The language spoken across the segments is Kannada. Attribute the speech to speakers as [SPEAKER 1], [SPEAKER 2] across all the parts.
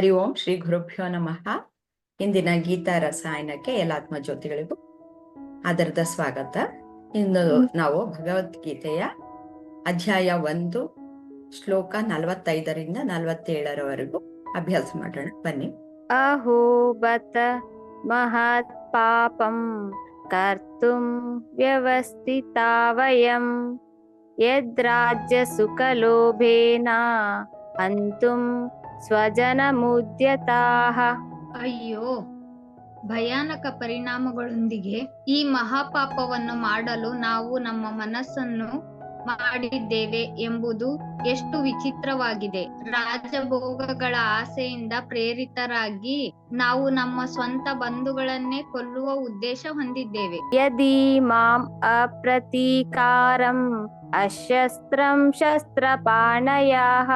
[SPEAKER 1] ಹರಿ ಓಂ ಶ್ರೀ ಗುರುಭ್ಯೋ ನಮಃ. ಇಂದಿನ ಗೀತಾ ರಸಾಯನಕ್ಕೆ ಎಲ್ಲಾತ್ಮ ಆತ್ಮಜ್ಯೋತಿಗಳಿಗೂ ಆದರದ ಸ್ವಾಗತ. ಇಂದು ನಾವು ಭಗವದ್ಗೀತೆಯ ಅಧ್ಯಾಯ ಒಂದು, ಶ್ಲೋಕ ನಲವತ್ತೈದರಿಂದ ನಲವತ್ತೇಳರವರೆಗೂ ಅಭ್ಯಾಸ ಮಾಡೋಣ. ಬನ್ನಿ.
[SPEAKER 2] ಅಹೋ ಬತ ಮಹತ್ ಪಾಪಂ ಕರ್ತುಂ ವ್ಯವಸ್ಥಿತಾವಯಂ ಯದ್ರಾಜ್ಯ ಸುಖಲೋಭೇನ ಹಂತುಂ ಸ್ವಜನಮುದ್ಯತಾಃ.
[SPEAKER 3] ಅಯ್ಯೋ ಭಯಾನಕ ಪರಿಣಾಮಗಳೊಂದಿಗೆ ಈ ಮಹಾಪಾಪವನ್ನು ಮಾಡಲು ನಾವು ನಮ್ಮ ಮನಸ್ಸನ್ನು ಮಾಡಿದ್ದೇವೆ ಎಂಬುದು ಎಷ್ಟು ವಿಚಿತ್ರವಾಗಿದೆ. ರಾಜಭೋಗಗಳ ಆಸೆಯಿಂದ ಪ್ರೇರಿತರಾಗಿ ನಾವು ನಮ್ಮ ಸ್ವಂತ ಬಂಧುಗಳನ್ನೇ ಕೊಲ್ಲುವ ಉದ್ದೇಶ ಹೊಂದಿದ್ದೇವೆ.
[SPEAKER 2] ಯದಿ ಮಾಂ ಅಪ್ರತೀಕಾರಂ ಅಶಸ್ತ್ರಂ ಶಸ್ತ್ರಪಾಣಯಾಃ.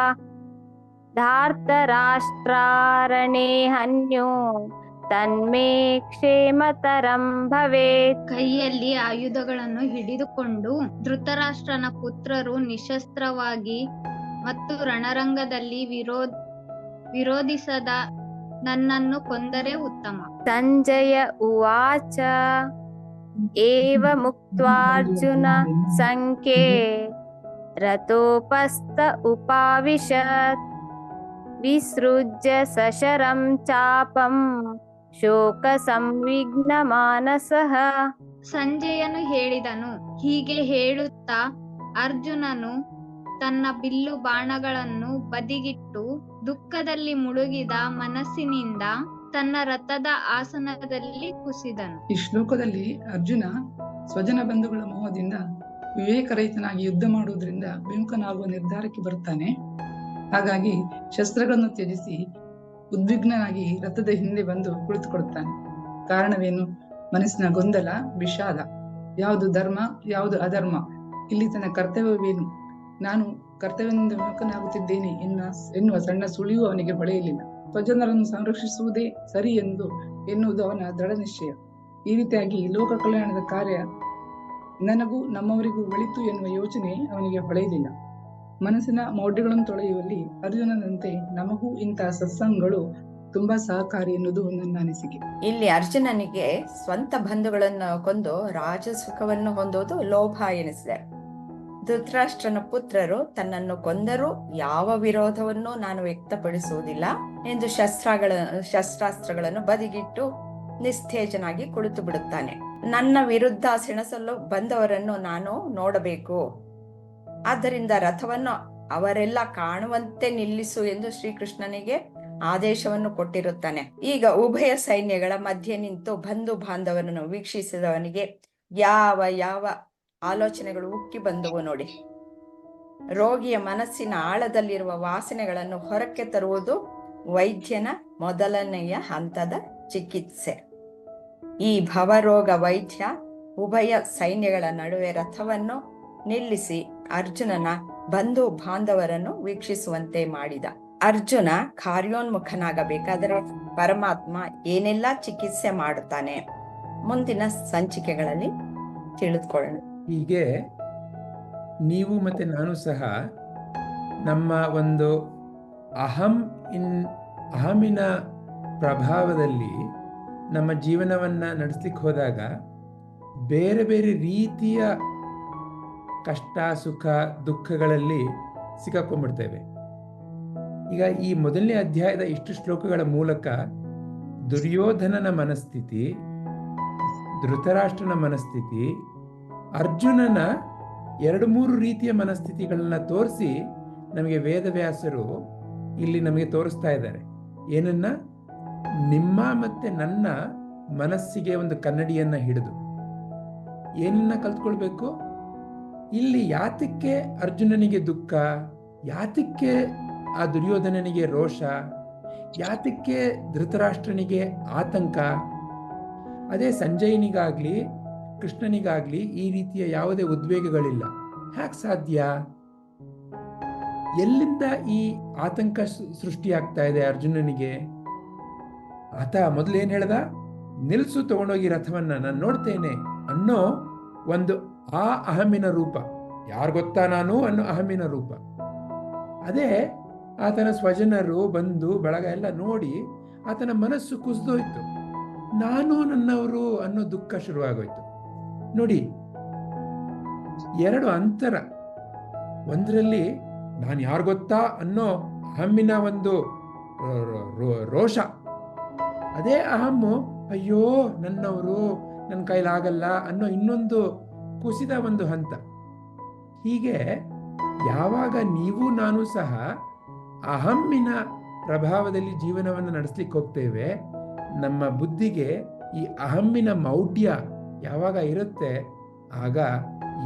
[SPEAKER 2] ಧಾರ್ತರಾಷ್ಟ್ರಾರಣೇ हन्यो ತನ್ಮೇ ಕ್ಷೇಮತರಂ ಭವೇ
[SPEAKER 3] ಕೈಯಲ್ಲಿ ಆಯುಧಗಳನ್ನು ಹಿಡಿದುಕೊಂಡು ಧೃತರಾಷ್ಟ್ರನ ಪುತ್ರರು ನಿಶಸ್ತ್ರವಾಗಿ ಮತ್ತು ರಣರಂಗದಲ್ಲಿ ವಿರೋಧ ವಿರೋಧಿಸದ ನನ್ನನ್ನು ಕೊಂದರೆ ಉತ್ತಮ.
[SPEAKER 2] ಸಂಜಯ ಉವಾಚ ಏವ ಮುಕ್ತ್ವಾರ್ಜುನ ಸಂಖ್ಯೆ ರಥೋಪಸ್ಥ ಉಪಾವಿಶತ್. ವಿಸೃಜ್ಯ ಸಶರಂ ಚಾಪಂ ಶೋಕ ಸಂವಿಘ್ನ ಮಾನಸಃ
[SPEAKER 3] ಸಂಜಯನು ಹೇಳಿದನು ಹೀಗೆ ಹೇಳುತ್ತಾ ಅರ್ಜುನನು ತನ್ನ ಬಿಲ್ಲು ಬಾಣಗಳನ್ನು ಬದಿಗಿಟ್ಟು ದುಃಖದಲ್ಲಿ ಮುಳುಗಿದ ಮನಸ್ಸಿನಿಂದ ತನ್ನ ರಥದ ಆಸನದಲ್ಲಿ ಕುಸಿದನು.
[SPEAKER 4] ಈ ಶ್ಲೋಕದಲ್ಲಿ ಅರ್ಜುನ ಸ್ವಜನ ಬಂಧುಗಳ ಮೋಹದಿಂದ ವಿವೇಕರಹಿತನಾಗಿ ಯುದ್ಧ ಮಾಡುವುದರಿಂದ ವಿಮುಖನಾಗುವ ನಿರ್ಧಾರಕ್ಕೆ ಬರುತ್ತಾನೆ ಹಾಗಾಗಿ ಶಸ್ತ್ರಗಳನ್ನು ತ್ಯಜಿಸಿ ಉದ್ವಿಗ್ನನಾಗಿ ರಥದ ಹಿಂದೆ ಬಂದು ಕುಳಿತುಕೊಡುತ್ತಾನೆ ಕಾರಣವೇನು? ಮನಸ್ಸಿನ ಗೊಂದಲ, ವಿಷಾದ. ಯಾವುದು ಧರ್ಮ, ಯಾವುದು ಅಧರ್ಮ? ಇಲ್ಲಿ ತನ್ನ ಕರ್ತವ್ಯವೇನು? ನಾನು ಕರ್ತವ್ಯದಿಂದ ವಿಮುಖನಾಗುತ್ತಿದ್ದೇನೆ ಎನ್ನ, ಎನ್ನುವ ಸಣ್ಣ ಸುಳಿವು ಅವನಿಗೆ ಹೊಳೆಯಲಿಲ್ಲ. ಸ್ವಜನರನ್ನು ಸಂರಕ್ಷಿಸುವುದೇ ಸರಿ ಎಂದು ಎನ್ನುವುದು ಅವನ ದೃಢ ನಿಶ್ಚಯ ಈ ರೀತಿಯಾಗಿ ಲೋಕ ಕಲ್ಯಾಣದ ಕಾರ್ಯ ನನಗೂ ನಮ್ಮವರಿಗೂ ಒಳಿತು ಎನ್ನುವ ಯೋಚನೆ ಅವನಿಗೆ ಹೊಳೆಯಲಿಲ್ಲ. ಮನಸ್ಸಿನ ಮೌಢ್ಯಗಳನ್ನು ತೊಳೆಯುವಲ್ಲಿ ಅರ್ಜುನನಂತೆ ನಮಗೂ ಇಂತಹ ಸತ್ಸಂಗಗಳು ತುಂಬಾ ಸಹಕಾರಿ ಎನ್ನುವುದು ನನ್ನ ಅನಿಸಿಕೆ.
[SPEAKER 1] ಇಲ್ಲಿ ಅರ್ಜುನನಿಗೆ ಸ್ವಂತ ಬಂಧುಗಳನ್ನು ಕೊಂದು ರಾಜಸುಖವನ್ನು ಹೊಂದುವುದು ಲೋಭ ಎನಿಸಿದೆ. ಧೃತರಾಷ್ಟ್ರನ ಪುತ್ರರು ತನ್ನನ್ನು ಕೊಂದರೂ ಯಾವ ವಿರೋಧವನ್ನು ನಾನು ವ್ಯಕ್ತಪಡಿಸುವುದಿಲ್ಲ ಎಂದು ಶಸ್ತ್ರಗಳ, ಶಸ್ತ್ರಾಸ್ತ್ರಗಳನ್ನು ಬದಿಗಿಟ್ಟು ನಿಸ್ತೇಜನಾಗಿ ಕುಳಿತು ಬಿಡುತ್ತಾನೆ ನನ್ನ ವಿರುದ್ಧ ಸೆಣಸಲು ಬಂದವರನ್ನು ನಾನು ನೋಡಬೇಕು. ಆದ್ದರಿಂದ ರಥವನ್ನು ಅವರೆಲ್ಲ ಕಾಣುವಂತೆ ನಿಲ್ಲಿಸು ಎಂದು ಶ್ರೀಕೃಷ್ಣನಿಗೆ ಆದೇಶವನ್ನು ಕೊಟ್ಟಿರುತ್ತಾನೆ. ಈಗ ಉಭಯ ಸೈನ್ಯಗಳ ಮಧ್ಯೆ ನಿಂತು ಬಂಧು ಬಾಂಧವನನ್ನು ವೀಕ್ಷಿಸಿದವನಿಗೆ ಯಾವ ಯಾವ ಆಲೋಚನೆಗಳು ಉಕ್ಕಿ ಬಂದವು ನೋಡಿ. ರೋಗಿಯ ಮನಸ್ಸಿನ ಆಳದಲ್ಲಿರುವ ವಾಸನೆಗಳನ್ನು ಹೊರಕ್ಕೆ ತರುವುದು ವೈದ್ಯನ ಮೊದಲನೆಯ ಹಂತದ ಚಿಕಿತ್ಸೆ. ಈ ಭವರೋಗ ವೈದ್ಯ ಉಭಯ ಸೈನ್ಯಗಳ ನಡುವೆ ರಥವನ್ನು ನಿಲ್ಲಿಸಿ ಅರ್ಜುನನ ಬಂಧು ಬಾಂಧವರನ್ನು ವೀಕ್ಷಿಸುವಂತೆ ಮಾಡಿದ. ಅರ್ಜುನ ಕಾರ್ಯೋನ್ಮುಖನಾಗಬೇಕಾದರೆ ಪರಮಾತ್ಮ ಏನೆಲ್ಲ ಚಿಕಿತ್ಸೆ ಮಾಡುತ್ತಾನೆ? ಮುಂದಿನ ಸಂಚಿಕೆಗಳಲ್ಲಿ ತಿಳಿದುಕೊಳ್ಳೋಣ.
[SPEAKER 5] ಹೀಗೆ ನೀವು ಮತ್ತೆ ನಾನು ಸಹ ನಮ್ಮ ಒಂದು ಅಹಂ ಇನ್ ಅಹಮಿನ ಪ್ರಭಾವದಲ್ಲಿ ನಮ್ಮ ಜೀವನವನ್ನು ನಡೆಸ್ಲಿಕ್ಕೆ ಹೋದಾಗ ಬೇರೆ ಬೇರೆ ರೀತಿಯ ಕಷ್ಟ, ಸುಖ, ದುಃಖಗಳಲ್ಲಿ ಸಿಕ್ಕಾಕೊಂಡ್ಬಿಡ್ತೇವೆ. ಈಗ ಈ ಮೊದಲನೇ ಅಧ್ಯಾಯದ ಇಷ್ಟು ಶ್ಲೋಕಗಳ ಮೂಲಕ ದುರ್ಯೋಧನನ ಮನಸ್ಥಿತಿ, ಧೃತರಾಷ್ಟ್ರನ ಮನಸ್ಥಿತಿ, ಅರ್ಜುನನ ಎರಡು ಮೂರು ರೀತಿಯ ಮನಸ್ಥಿತಿಗಳನ್ನ ತೋರಿಸಿ ನಮಗೆ ವೇದವ್ಯಾಸರು ಇಲ್ಲಿ ನಮಗೆ ತೋರಿಸ್ತಾ ಇದ್ದಾರೆ. ಏನನ್ನ? ನಿಮ್ಮ ಮತ್ತೆ ನನ್ನ ಮನಸ್ಸಿಗೆ ಒಂದು ಕನ್ನಡಿಯನ್ನ ಹಿಡಿದು. ಏನನ್ನ ಕಲ್ತ್ಕೊಳ್ಬೇಕು? ಇಲ್ಲಿ ಯಾತಕ್ಕೆ ಅರ್ಜುನನಿಗೆ ದುಃಖ? ಯಾತಕ್ಕೆ ಆ ದುರ್ಯೋಧನನಿಗೆ ರೋಷ? ಯಾತಕ್ಕೆ ಧೃತರಾಷ್ಟ್ರನಿಗೆ ಆತಂಕ? ಅದೇ ಸಂಜಯನಿಗಾಗ್ಲಿ, ಕೃಷ್ಣನಿಗಾಗ್ಲಿ ಈ ರೀತಿಯ ಯಾವುದೇ ಉದ್ವೇಗಗಳಿಲ್ಲ. ಹ್ಯಾಕ್ ಸಾಧ್ಯ? ಎಲ್ಲಿಂದ ಈ ಆತಂಕ ಸೃಷ್ಟಿಯಾಗ್ತಾ ಇದೆ ಅರ್ಜುನನಿಗೆ? ಆತ ಮೊದಲೇನು ಹೇಳ್ದ? ನಿಲ್ಸು ತಗೊಂಡೋಗಿ ರಥವನ್ನ, ನಾನು ನೋಡ್ತೇನೆ ಅನ್ನೋ ಒಂದು ಆ ಅಹಮಿನ ರೂಪ. ಯಾರು ಗೊತ್ತಾ ನಾನು ಅನ್ನೋ ಅಹಮಿನ ರೂಪ. ಅದೇ ಆತನ ಸ್ವಜನರು ಬಂದು ಬಳಗ ಎಲ್ಲ ನೋಡಿ ಆತನ ಮನಸ್ಸು ಕುಸಿದೋಯ್ತು. ನಾನು ನನ್ನವರು ಅನ್ನೋ ದುಃಖ ಶುರುವಾಗೋಯ್ತು. ನೋಡಿ, ಎರಡು ಅಂತರ. ಒಂದರಲ್ಲಿ ನಾನು ಯಾರು ಗೊತ್ತಾ ಅನ್ನೋ ಅಹಮ್ಮಿನ ಒಂದು ರೋಷ. ಅದೇ ಅಹಮ್ಮು, ಅಯ್ಯೋ ನನ್ನವರು ನನ್ನ ಕೈಲಾಗಲ್ಲ ಅನ್ನೋ ಇನ್ನೊಂದು ಕುಸಿದ ಒಂದು ಹಂತ. ಹೀಗೆ ಯಾವಾಗ ನೀವು ನಾನು ಸಹ ಅಹಮ್ಮಿನ ಪ್ರಭಾವದಲ್ಲಿ ಜೀವನವನ್ನು ನಡೆಸ್ಲಿಕ್ಕೆ ಹೋಗ್ತೇವೆ, ನಮ್ಮ ಬುದ್ಧಿಗೆ ಈ ಅಹಮ್ಮಿನ ಮೌಢ್ಯ ಯಾವಾಗ ಇರುತ್ತೆ, ಆಗ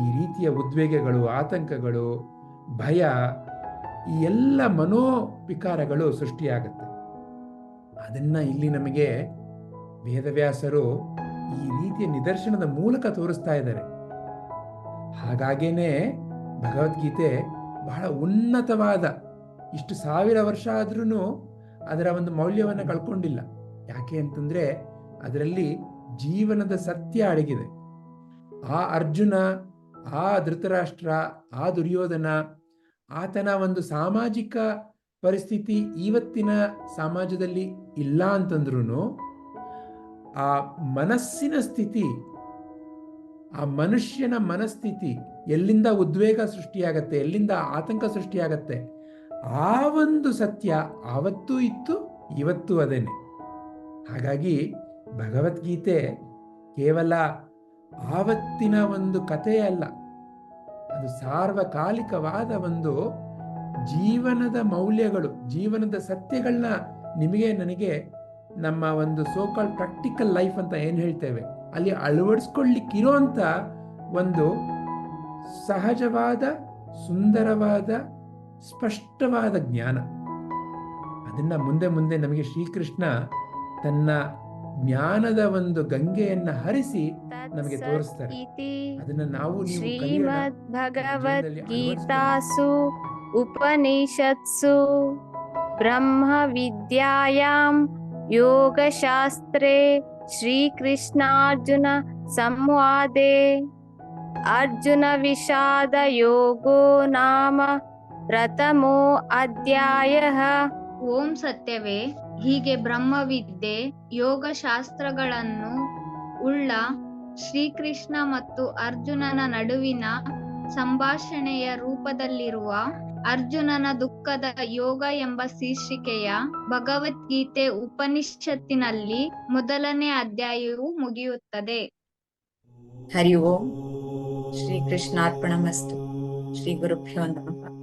[SPEAKER 5] ಈ ರೀತಿಯ ಉದ್ವೇಗಗಳು, ಆತಂಕಗಳು, ಭಯ, ಈ ಎಲ್ಲ ಮನೋವಿಕಾರಗಳು ಸೃಷ್ಟಿಯಾಗುತ್ತೆ. ಅದನ್ನ ಇಲ್ಲಿ ನಮಗೆ ವೇದವ್ಯಾಸರು ಈ ರೀತಿಯ ನಿದರ್ಶನದ ಮೂಲಕ ತೋರಿಸ್ತಾ ಇದ್ದಾರೆ. ಹಾಗಾಗೇನೆ ಭಗವದ್ಗೀತೆ ಬಹಳ ಉನ್ನತವಾದ, ಇಷ್ಟು ಸಾವಿರ ವರ್ಷ ಆದ್ರೂ ಅದರ ಒಂದು ಮೌಲ್ಯವನ್ನು ಕಳ್ಕೊಂಡಿಲ್ಲ. ಯಾಕೆ ಅಂತಂದ್ರೆ ಅದರಲ್ಲಿ ಜೀವನದ ಸತ್ಯ ಅಡಗಿದೆ. ಆ ಅರ್ಜುನ, ಆ ಧೃತರಾಷ್ಟ್ರ, ಆ ದುರ್ಯೋಧನ, ಆತನ ಒಂದು ಸಾಮಾಜಿಕ ಪರಿಸ್ಥಿತಿ ಇವತ್ತಿನ ಸಮಾಜದಲ್ಲಿ ಇಲ್ಲ ಅಂತಂದ್ರೂ ಆ ಮನಸ್ಸಿನ ಸ್ಥಿತಿ ಆ ಮನುಷ್ಯನ ಮನಸ್ಥಿತಿ ಎಲ್ಲಿಂದ ಉದ್ವೇಗ ಸೃಷ್ಟಿಯಾಗತ್ತೆ, ಎಲ್ಲಿಂದ ಆತಂಕ ಸೃಷ್ಟಿಯಾಗತ್ತೆ, ಆ ಒಂದು ಸತ್ಯ ಆವತ್ತೂ ಇತ್ತು, ಇವತ್ತು ಅದೇನೆ. ಹಾಗಾಗಿ ಭಗವದ್ಗೀತೆ ಕೇವಲ ಆವತ್ತಿನ ಒಂದು ಕಥೆಯೇ ಅಲ್ಲ, ಅದು ಸಾರ್ವಕಾಲಿಕವಾದ ಒಂದು ಜೀವನದ ಮೌಲ್ಯಗಳು, ಜೀವನದ ಸತ್ಯಗಳನ್ನ ನಿಮಗೆ, ನನಗೆ ನಮ್ಮ ಒಂದು ಸೋಕಾಲ್ ಪ್ರಾಕ್ಟಿಕಲ್ ಲೈಫ್ ಅಂತ ಏನು ಹೇಳ್ತೇವೆ? ಅಲ್ಲಿ ಅಳವಡಿಸ್ಕೊಳ್ಳಿಕ್ಕಿರೋಂಥ ಒಂದು ಸಹಜವಾದ ಸುಂದರವಾದ ಸ್ಪಷ್ಟವಾದ ಜ್ಞಾನ. ಅದನ್ನ ಮುಂದೆ ಮುಂದೆ ನಮಗೆ ಶ್ರೀಕೃಷ್ಣ ತನ್ನ ಜ್ಞಾನದ ಒಂದು ಗಂಗೆಯನ್ನ ಹರಿಸಿ ನಮಗೆ ತೋರಿಸ್ತಾರೆ. ಅದನ್ನ ನಾವು
[SPEAKER 2] ಶ್ರೀಮದ್ ಭಗವದ್ಗೀತಾಸು ಉಪನಿಷತ್ಸು ಬ್ರಹ್ಮ ವಿದ್ಯಾಯಾಂ ಯೋಗಶಾಸ್ತ್ರೇ ಶ್ರೀಕೃಷ್ಣಾರ್ಜುನ ಸಂವಾದೆ. ಅರ್ಜುನ ವಿಷಾದ ಯೋಗೋ ನಾಮ ಪ್ರಥಮೋ ಅಧ್ಯಾಯ.
[SPEAKER 3] ಓಂ ಸತ್ಯವೇ, ಹೀಗೆ ಬ್ರಹ್ಮವಿದ್ಯೆ, ಯೋಗಶಾಸ್ತ್ರಗಳನ್ನು ಉಳ್ಳ ಶ್ರೀಕೃಷ್ಣ ಮತ್ತು ಅರ್ಜುನನ ನಡುವಿನ ಸಂಭಾಷಣೆಯ ರೂಪದಲ್ಲಿರುವ ಅರ್ಜುನನ ದುಃಖದ ಯೋಗ ಎಂಬ ಶೀರ್ಷಿಕೆಯ ಭಗವದ್ಗೀತೆ ಉಪನಿಷತ್ತಿನಲ್ಲಿ ಮೊದಲನೇ ಅಧ್ಯಾಯವು ಮುಗಿಯುತ್ತದೆ.
[SPEAKER 1] ಹರಿ ಓಂ. ಶ್ರೀ ಕೃಷ್ಣಾರ್ಪಣಮಸ್ತು ಶ್ರೀ ಗುರುಭ್ಯೋ ನಮಃ.